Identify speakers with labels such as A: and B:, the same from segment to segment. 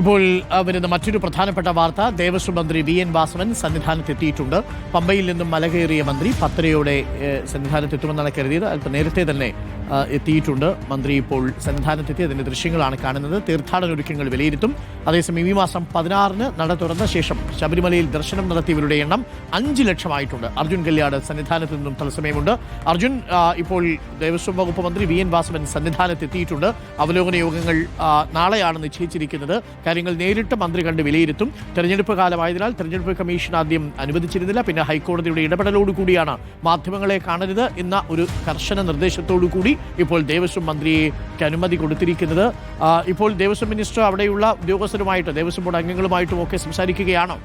A: ഇപ്പോൾ വരുന്ന മറ്റൊരു പ്രധാനപ്പെട്ട വാർത്ത. ദേവസ്വം മന്ത്രി വി എൻ വാസവൻ സന്നിധാനത്തെത്തിയിട്ടുണ്ട്. പമ്പയിൽ നിന്നും മലകയറിയ മന്ത്രി പത്രയോടെ സന്നിധാനത്തെത്തുമെന്നാണ് കരുതിയത്. അല്പം നേരത്തെ തന്നെ എത്തിയിട്ടുണ്ട്. മന്ത്രി ഇപ്പോൾ സന്നിധാനത്തെത്തി അതിന്റെ ദൃശ്യങ്ങളാണ് കാണുന്നത്. തീർത്ഥാടന ഒരുക്കങ്ങൾ വിലയിരുത്തും. അതേസമയം ഈ മാസം പതിനാറിന് നട തുറന്ന ശേഷം ശബരിമലയിൽ ദർശനം നടത്തിയവരുടെ എണ്ണം അഞ്ച് ലക്ഷമായിട്ടുണ്ട്. അർജുൻ കല്യാട് സന്നിധാനത്ത് നിന്നും തത്സമയമുണ്ട്. അർജുൻ ഇപ്പോൾ ദേവസ്വം വകുപ്പ് മന്ത്രി വി എൻ വാസവൻ സന്നിധാനത്തെത്തിയിട്ടുണ്ട്. അവലോകന യോഗങ്ങൾ നാളെയാണ് നിശ്ചയിച്ചിരിക്കുന്നത്. കാര്യങ്ങൾ നേരിട്ട് മന്ത്രി കണ്ട് വിലയിരുത്തും. തെരഞ്ഞെടുപ്പ് കാലമായതിനാൽ തെരഞ്ഞെടുപ്പ് കമ്മീഷൻ ആദ്യം അനുവദിച്ചിരുന്നില്ല. പിന്നെ ഹൈക്കോടതിയുടെ ഇടപെടലോടുകൂടിയാണ് മാധ്യമങ്ങളെ കാണരുത് എന്ന ഒരു കർശന നിർദ്ദേശത്തോടു കൂടി ഇപ്പോൾ ദേവസ്വം മന്ത്രിക്ക് അനുമതി കൊടുത്തിരിക്കുന്നത്. ഇപ്പോൾ ദേവസ്വം മിനിസ്റ്റർ അവിടെയുള്ള ഉദ്യോഗസ്ഥരുമായിട്ട് ദേവസ്വം ബോർഡ് അംഗങ്ങളുമായിട്ടും ഒക്കെ സംസാരിക്കുകയാണോ?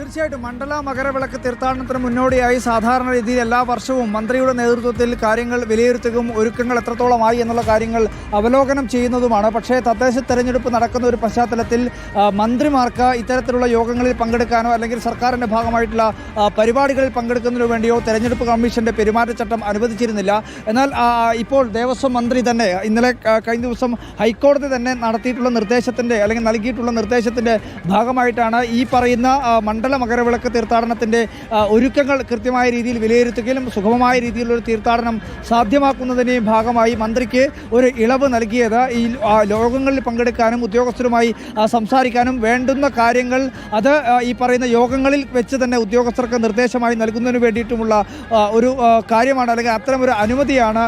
B: തീർച്ചയായിട്ടും മണ്ഡല മകരവിളക്ക് തീർത്ഥാടനത്തിന് മുന്നോടിയായി സാധാരണ രീതിയിൽ എല്ലാ വർഷവും മന്ത്രിയുടെ നേതൃത്വത്തിൽ കാര്യങ്ങൾ വിലയിരുത്തുകയും ഒരുക്കങ്ങൾ എത്രത്തോളമായി എന്നുള്ള കാര്യങ്ങൾ അവലോകനം ചെയ്യുന്നതുമാണ്. പക്ഷേ തദ്ദേശ തെരഞ്ഞെടുപ്പ് നടക്കുന്ന ഒരു പശ്ചാത്തലത്തിൽ മന്ത്രിമാർക്ക് ഇത്തരത്തിലുള്ള യോഗങ്ങളിൽ പങ്കെടുക്കാനോ അല്ലെങ്കിൽ സർക്കാരിന്റെ ഭാഗമായിട്ടുള്ള പരിപാടികളിൽ പങ്കെടുക്കുന്നതിനു വേണ്ടിയോ തെരഞ്ഞെടുപ്പ് കമ്മീഷന്റെ പെരുമാറ്റച്ചട്ടം അനുവദിച്ചിരുന്നില്ല. എന്നാൽ ഇപ്പോൾ ദേവസ്വം മന്ത്രി തന്നെ ഇന്നലെ കഴിഞ്ഞ ദിവസം ഹൈക്കോടതി തന്നെ നടത്തിയിട്ടുള്ള നിർദ്ദേശത്തിന്റെ അല്ലെങ്കിൽ നൽകിയിട്ടുള്ള നിർദ്ദേശത്തിന്റെ ഭാഗമായിട്ടാണ് ഈ പറയുന്ന ആ, മണ്ഡല മകരവിളക്ക് തീർത്ഥാടനത്തിന്റെ ഒരുക്കങ്ങൾ കൃത്യമായ രീതിയിൽ വിലയിരുത്തുകയും സുഗമമായ രീതിയിലുള്ള ഒരു തീർത്ഥാടനം സാധ്യമാക്കുന്നതിന്റെയും ഭാഗമായി മന്ത്രിക്ക് ഒരു ഇളവ് നൽകിയത് ഈ യോഗങ്ങളിൽ പങ്കെടുക്കാനും ഉദ്യോഗസ്ഥരുമായി സംസാരിക്കാനും വേണ്ടുന്ന കാര്യങ്ങൾ അത് ഈ പറയുന്ന യോഗങ്ങളിൽ വെച്ച് തന്നെ ഉദ്യോഗസ്ഥർക്ക് നിർദ്ദേശമായി നൽകുന്നതിന് വേണ്ടിയിട്ടുമുള്ള ഒരു കാര്യമാണ് അല്ലെങ്കിൽ അത്തരമൊരു അനുമതിയാണ്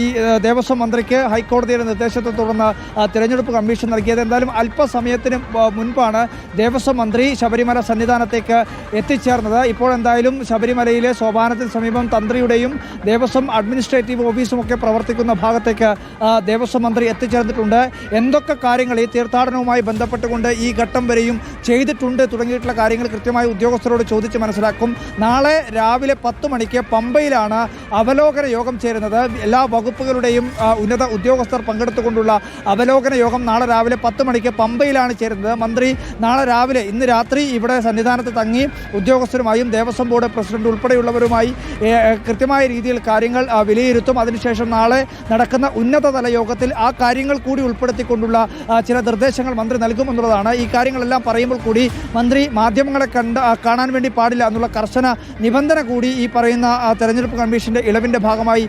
B: ഈ ദേവസ്വം മന്ത്രിക്ക് ഹൈക്കോടതിയുടെ നിർദ്ദേശത്തെ തുടർന്ന് തിരഞ്ഞെടുപ്പ് കമ്മീഷൻ നൽകിയത്. എന്തായാലും അല്പസമയത്തിന് മുൻപാണ് ദേവസ്വം മന്ത്രി ശബരിമല സന്നിധാനത്തേക്ക് എത്തിച്ചേർന്നത്. ഇപ്പോൾ എന്തായാലും ശബരിമലയിലെ സോപാനത്തിന് സമീപം തന്ത്രിയുടെയും ദേവസ്വം അഡ്മിനിസ്ട്രേറ്റീവ് ഓഫീസും ഒക്കെ പ്രവർത്തിക്കുന്ന ഭാഗത്തേക്ക് ദേവസ്വം മന്ത്രി എത്തിച്ചേർന്നിട്ടുണ്ട്. എന്തൊക്കെ കാര്യങ്ങൾ ഈ തീർത്ഥാടനവുമായി ബന്ധപ്പെട്ടുകൊണ്ട് ഈ ഘട്ടം വരെയും ചെയ്തിട്ടുണ്ട് തുടങ്ങിയിട്ടുള്ള കാര്യങ്ങൾ കൃത്യമായി ഉദ്യോഗസ്ഥരോട് ചോദിച്ച് മനസ്സിലാക്കും. നാളെ രാവിലെ പത്ത് മണിക്ക് പമ്പയിലാണ് അവലോകന യോഗം ചേരുന്നത്. എല്ലാ വകുപ്പുകളുടെയും ഉന്നത ഉദ്യോഗസ്ഥർ പങ്കെടുത്തുകൊണ്ടുള്ള അവലോകന യോഗം നാളെ രാവിലെ പത്ത് മണിക്ക് പമ്പയിലാണ് ചേരുന്നത്. മന്ത്രി നാളെ രാവിലെ ഇന്ന് രാത്രി ഇവിടെ സന്നിധാനത്ത് തങ്ങി ഉദ്യോഗസ്ഥരുമായും ദേവസ്വം ബോർഡ് പ്രസിഡന്റ് ഉൾപ്പെടെയുള്ളവരുമായി കൃത്യമായ രീതിയിൽ കാര്യങ്ങൾ വിലയിരുത്തും. അതിനുശേഷം നാളെ നടക്കുന്ന ഉന്നതതല യോഗത്തിൽ ആ കാര്യങ്ങൾ കൂടി ഉൾപ്പെടുത്തിക്കൊണ്ടുള്ള ചില നിർദ്ദേശങ്ങൾ മന്ത്രി നൽകുമെന്നുള്ളതാണ് ഈ കാര്യങ്ങളെല്ലാം പറയുമ്പോൾ കൂടി മന്ത്രി മാധ്യമങ്ങളെ കണ്ട കാണാൻ വേണ്ടി പാടില്ല എന്നുള്ള കർശന നിബന്ധന കൂടി ഈ പറയുന്ന തെരഞ്ഞെടുപ്പ് കമ്മീഷന്റെ ഇളവിന്റെ ഭാഗമായി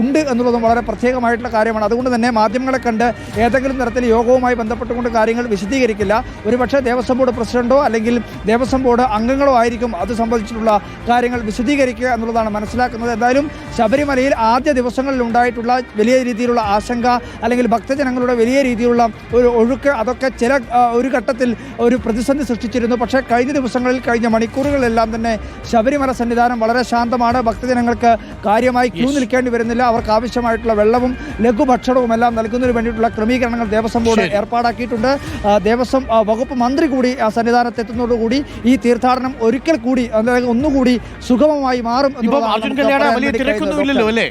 B: ഉണ്ട് എന്നുള്ളതും വളരെ പ്രത്യേകമായിട്ടുള്ള കാര്യമാണ്. അതുകൊണ്ട് തന്നെ മാധ്യമങ്ങളെ കണ്ട് ഏതെങ്കിലും തരത്തിൽ യോഗവുമായി ബന്ധപ്പെട്ടുകൊണ്ട് കാര്യങ്ങൾ വിശദീകരിക്കില്ല. ഒരുപക്ഷെ ദേവസ്വം ബോർഡ് പ്രസിഡന്റോ അല്ലെങ്കിൽ ദേവസ്വം ബോർഡ് അംഗങ്ങളോ ആയിരിക്കും അത് സംബന്ധിച്ചിട്ടുള്ള കാര്യങ്ങൾ വിശദീകരിക്കുക എന്നുള്ളതാണ് മനസ്സിലാക്കുന്നത്. എന്തായാലും ശബരിമലയിൽ ആദ്യ ദിവസങ്ങളിൽ ഉണ്ടായിട്ടുള്ള വലിയ രീതിയിലുള്ള ആശങ്ക അല്ലെങ്കിൽ ഭക്തജനങ്ങളുടെ വലിയ രീതിയിലുള്ള ഒരു ഒഴുക്ക് അതൊക്കെ ചില ഒരു ഘട്ടത്തിൽ ഒരു പ്രതിസന്ധി സൃഷ്ടിച്ചിരുന്നു. പക്ഷേ കഴിഞ്ഞ ദിവസങ്ങളിൽ കഴിഞ്ഞ മണിക്കൂറുകളിലെല്ലാം തന്നെ ശബരിമല സന്നിധാനം വളരെ ശാന്തമാണ്. ഭക്തജനങ്ങൾക്ക് കാര്യമായി ക്യൂ നിൽക്കേണ്ടി വരുന്നില്ല. അവർക്ക് ആവശ്യമായിട്ടുള്ള വെള്ളവും ലഘുഭക്ഷണവും എല്ലാം നൽകുന്നതിന് വേണ്ടിയിട്ടുള്ള ക്രമീകരണങ്ങൾ ദേവസ്വം ബോർഡ് ഏർപ്പാടാക്കിയിട്ടുണ്ട്. ദേവസ്വം വകുപ്പ് മന്ത്രി കൂടി ആ സന്നിധാനത്തെത്തുന്നതോടുകൂടി ഈ തീർത്ഥാടനം ഒരിക്കൽ കൂടി അതായത് ഒന്നുകൂടി സുഗമമായി മാറും
A: വലിയ തിരക്കൊന്നുമില്ലല്ലോ അല്ലേ?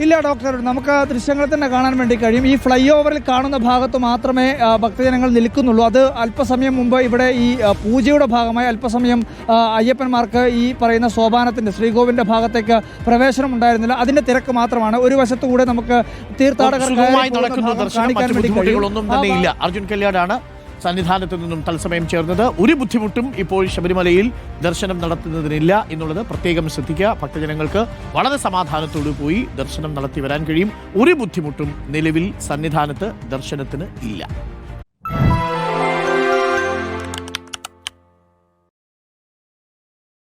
B: ഇല്ല ഡോക്ടർ. നമുക്ക് ദൃശ്യങ്ങൾ തന്നെ കാണാൻ വേണ്ടി കഴിയും. ഈ ഫ്ലൈ ഓവറിൽ കാണുന്ന ഭാഗത്ത് മാത്രമേ ഭക്തജനങ്ങൾ നിൽക്കുന്നുള്ളൂ. അത് അല്പസമയം മുമ്പ് ഇവിടെ ഈ പൂജയുടെ ഭാഗമായി അല്പസമയം അയ്യപ്പന്മാർക്ക് ഈ പറയുന്ന സോപാനത്തിന്റെ ശ്രീകോവിലിന്റെ ഭാഗത്തേക്ക് പ്രവേശനം ഉണ്ടായിരുന്നില്ല. അതിന്റെ തിരക്ക് മാത്രമാണ്. ഒരു വശത്തുകൂടെ നമുക്ക് തീർത്ഥാടകർ കാണിക്കാൻ വേണ്ടി കഴിയും.
A: അർജുൻ കല്യാടാണ് സന്നിധാനത്ത് നിന്നും തത്സമയം ചേർന്നത്. ഒരു ബുദ്ധിമുട്ടും ഇപ്പോൾ ശബരിമലയിൽ ദർശനം നടത്തുന്നതിനില്ല എന്നുള്ളത് പ്രത്യേകം ശ്രദ്ധിക്കുക. ഭക്തജനങ്ങൾക്ക് വളരെ സമാധാനത്തോടു പോയി ദർശനം നടത്തി വരാൻ കഴിയും. ഒരു ബുദ്ധിമുട്ടും നിലവിൽ സന്നിധാനത്ത് ദർശനത്തിന് ഇല്ല.